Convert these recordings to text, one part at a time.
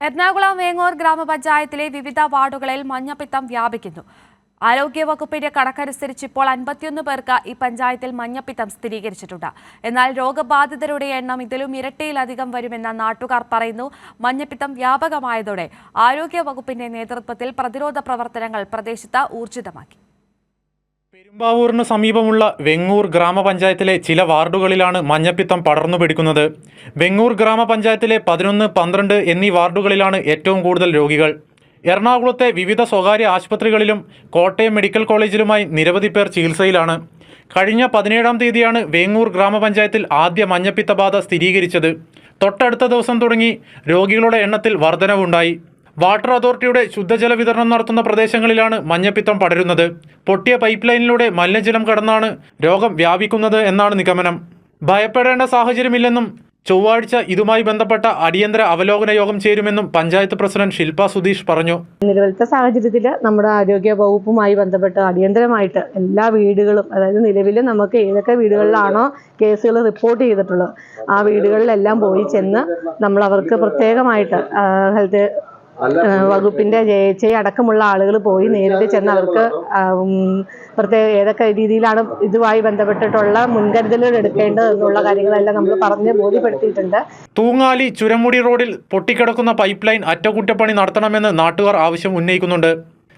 എറണാകുളം വേങ്ങൂർ ഗ്രാമപഞ്ചായത്തിലെ വിവിധ വാർഡുകളിൽ മഞ്ഞപ്പിത്തം വ്യാപിക്കുന്നു. ആരോഗ്യവകുപ്പിന്റെ കണക്കനുസരിച്ച് ഇപ്പോൾ അൻപത്തിയൊന്ന് പേർക്ക് ഈ പഞ്ചായത്തിൽ മഞ്ഞപ്പിത്തം സ്ഥിരീകരിച്ചിട്ടുണ്ട്. എന്നാൽ രോഗബാധിതരുടെ എണ്ണം ഇതിലും ഇരട്ടിയിലധികം വരുമെന്ന് നാട്ടുകാർ പറയുന്നു. മഞ്ഞപ്പിത്തം വ്യാപകമായതോടെ ആരോഗ്യവകുപ്പിന്റെ നേതൃത്വത്തിൽ പ്രതിരോധ പ്രവർത്തനങ്ങൾ പ്രദേശത്ത് ഊർജിതമാക്കി. പെരുമ്പാവൂരിന് സമീപമുള്ള വെങ്ങൂർ ഗ്രാമപഞ്ചായത്തിലെ ചില വാർഡുകളിലാണ് മഞ്ഞപ്പിത്തം പടർന്നു പിടിക്കുന്നത്. വെങ്ങൂർ ഗ്രാമപഞ്ചായത്തിലെ പതിനൊന്ന് പന്ത്രണ്ട് എന്നീ വാർഡുകളിലാണ് ഏറ്റവും കൂടുതൽ രോഗികൾ. എറണാകുളത്തെ വിവിധ സ്വകാര്യ ആശുപത്രികളിലും കോട്ടയം മെഡിക്കൽ കോളേജിലുമായി നിരവധി പേർ ചികിത്സയിലാണ്. കഴിഞ്ഞ പതിനേഴാം തീയതിയാണ് വേങ്ങൂർ ഗ്രാമപഞ്ചായത്തിൽ ആദ്യ മഞ്ഞപ്പിത്തബാധ സ്ഥിരീകരിച്ചത്. തൊട്ടടുത്ത ദിവസം തുടങ്ങി രോഗികളുടെ എണ്ണത്തിൽ വർധനവുണ്ടായി. വാട്ടർ അതോറിറ്റിയുടെ ശുദ്ധജല വിതരണം നടത്തുന്ന പ്രദേശങ്ങളിലാണ് മഞ്ഞപ്പിത്തം പടരുന്നത്. പൊട്ടിയ പൈപ്പ് ലൈനിലൂടെ മലിനജലം കടന്നാണ് രോഗം വ്യാപിക്കുന്നത് എന്നാണ് നിഗമനം. ഭയപ്പെടേണ്ട സാഹചര്യമില്ലെന്നും ചൊവ്വാഴ്ച ഇതുമായി ബന്ധപ്പെട്ട അടിയന്തര അവലോകന യോഗം ചേരുമെന്നും പഞ്ചായത്ത് പ്രസിഡന്റ് ശില്പ സുധീഷ് പറഞ്ഞു. നിലവിലത്തെ സാഹചര്യത്തിൽ നമ്മുടെ ആരോഗ്യ വകുപ്പുമായി ബന്ധപ്പെട്ട് അടിയന്തരമായിട്ട് എല്ലാ വീടുകളും അതായത് നിലവിൽ നമുക്ക് ഏതൊക്കെ വീടുകളിലാണോ കേസുകൾ റിപ്പോർട്ട് ചെയ്തിട്ടുള്ളത് ആ വീടുകളിലെല്ലാം പോയി ചെന്ന് നമ്മൾ അവർക്ക് പ്രത്യേകമായിട്ട് ഹെൽത്ത് വകുപ്പിന്റെ ജെ എച്ച് അടക്കമുള്ള ആളുകൾ പോയി നേരിട്ട് ചെന്ന് അവർക്ക് പ്രത്യേക ഏതൊക്കെ രീതിയിലാണ് ഇതുമായി ബന്ധപ്പെട്ടിട്ടുള്ള മുൻകരുതലുകൾ എടുക്കേണ്ടത് എന്നുള്ള കാര്യങ്ങളെല്ലാം നമ്മൾ പറഞ്ഞ് ബോധ്യപ്പെടുത്തിയിട്ടുണ്ട്. തൂങ്ങാലി ചുരമുടി റോഡിൽ പൊട്ടിക്കിടക്കുന്ന പൈപ്പ് ലൈൻ അറ്റകുറ്റപ്പണി നടത്തണമെന്ന് നാട്ടുകാർ ആവശ്യം ഉന്നയിക്കുന്നുണ്ട്.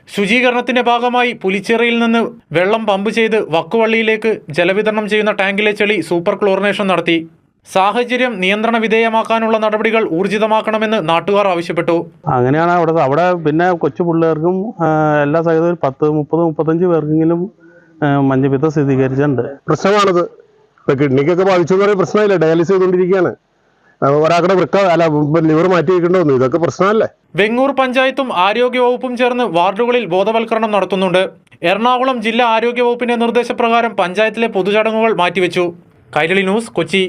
ശുചീകരണത്തിന്റെ ഭാഗമായി പുലിച്ചേറിയിൽ നിന്ന് വെള്ളം പമ്പ് ചെയ്ത് വക്കുവള്ളിയിലേക്ക് ജലവിതരണം ചെയ്യുന്ന ടാങ്കിലെ ചെളി സൂപ്പർ ക്ലോറിനേഷൻ നടത്തി. സാഹചര്യം നിയന്ത്രണ വിധേയമാക്കാനുള്ള നടപടികൾ ഊർജിതമാക്കണമെന്ന് നാട്ടുകാർ ആവശ്യപ്പെട്ടു. അങ്ങനെയാണ് അവിടെ അവിടെ പിന്നെ കൊച്ചു പിള്ളേർക്കും എല്ലാ സഹിതം പത്ത് മുപ്പത് മുപ്പത്തഞ്ച് പേർക്കെങ്കിലും മഞ്ഞപ്പിത്തം സ്ഥിരീകരിച്ചിട്ടുണ്ട്. പ്രശ്നമാണത്. ഇപ്പൊ കിഡ്നിക്കൊക്കെ ബാധിച്ചു പറയുന്ന പ്രശ്നമില്ല? ഡയാലിസിസ് ചെയ്തുകൊണ്ടിരിക്കുകയാണ്. ഒരാളുടെ വൃക്ക അല്ല ലിവർ മാറ്റി വെക്കേണ്ടി വന്നു. ഇതൊക്കെ പ്രശ്നമല്ലേ? വെങ്ങൂർ പഞ്ചായത്തും ആരോഗ്യ വകുപ്പും ചേർന്ന് വാർഡുകളിൽ ബോധവൽക്കരണം നടത്തുന്നുണ്ട്. എറണാകുളം ജില്ലാ ആരോഗ്യ വകുപ്പിന്റെ നിർദ്ദേശപ്രകാരം പഞ്ചായത്തിലെ പൊതുചടങ്ങുകൾ മാറ്റിവെച്ചു. കൈരളി ന്യൂസ് കൊച്ചി.